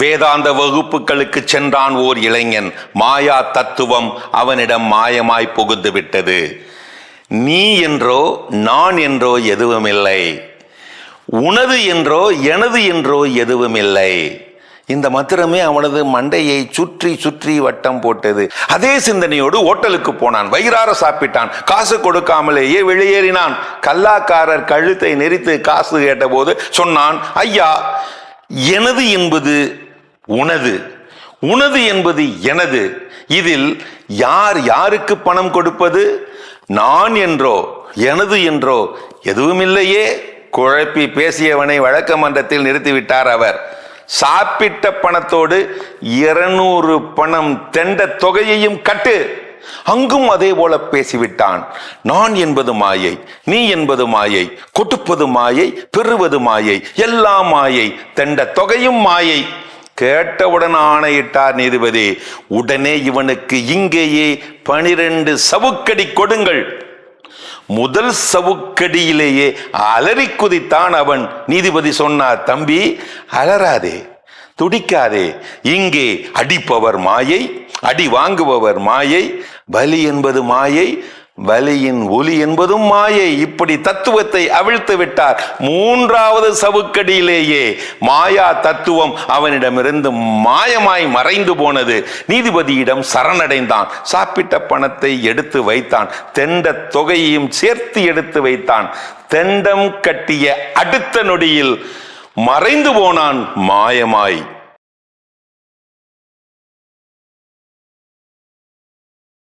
வேதாந்த வகுப்புகளுக்கு சென்றான் ஓர் இளைஞன். மாயா தத்துவம் அவனிடம் மாயமாய் புகுந்து விட்டது. நீ என்றோ நான் என்றோ எதுவுமில்லை. உனது என்றோ எனது என்றோ எதுவுமில்லை. இந்த மந்திரமே அவனது மண்டையை சுற்றி சுற்றி வட்டம் போட்டது. அதே சிந்தனையோடு ஓட்டலுக்கு போனான். வயிறார சாப்பிட்டான். காசு கொடுக்காமலேயே வெளியேறினான். கல்லாக்காரர் கழுத்தை நெரித்து காசு கேட்டபோது சொன்னான் ஐயா எனது என்பது உனது. உனது என்பது எனது. இதில் யார் யாருக்கு பணம் கொடுப்பது? நான் என்றோ எனது என்றோ எதுவுமில்லையே. குழப்பி பேசியவனை வழக்க மன்றத்தில் நிறுத்திவிட்டார் அவர். சாப்பிட்ட பணத்தோடு இருநூறு பணம் தெண்ட தொகையையும் கட்டு. அங்கும் அதே போல பேசிவிட்டான். நான் என்பது மாயை நீ என்பது மாயை கொடுப்பது மாயை பெறுவது மாயை எல்லாம் மாயை தெண்ட தொகையும் மாயை. கேட்டவுடன் ஆணையிட்டார் நீதிபதி உடனே இவனுக்கு இங்கேயே பனிரெண்டு சவுக்கடி கொடுங்கள். முதல் சவுக்கடியிலேயே அலறி குதித்தான் அவன். நீதிபதி சொன்னார் தம்பி அலறாதே துடிக்காதே. இங்கே அடிப்பவர் மாயை அடி வாங்குபவர் மாயை பலி என்பது மாயை வலியின் ஒலி என்பதும் மாயை. இப்படி தத்துவத்தை அவிழ்த்து விட்டார். மூன்றாவது சவுக்கடியிலேயே மாயா தத்துவம் அவனிடமிருந்து மாயமாய் மறைந்து போனது. நீதிபதியிடம் சரணடைந்தான். சாப்பிட்ட பணத்தை எடுத்து வைத்தான். தெண்ட தொகையையும் சேர்த்து எடுத்து வைத்தான். தெண்டம் கட்டிய அடுத்த நொடியில் மறைந்து போனான் மாயமாய்.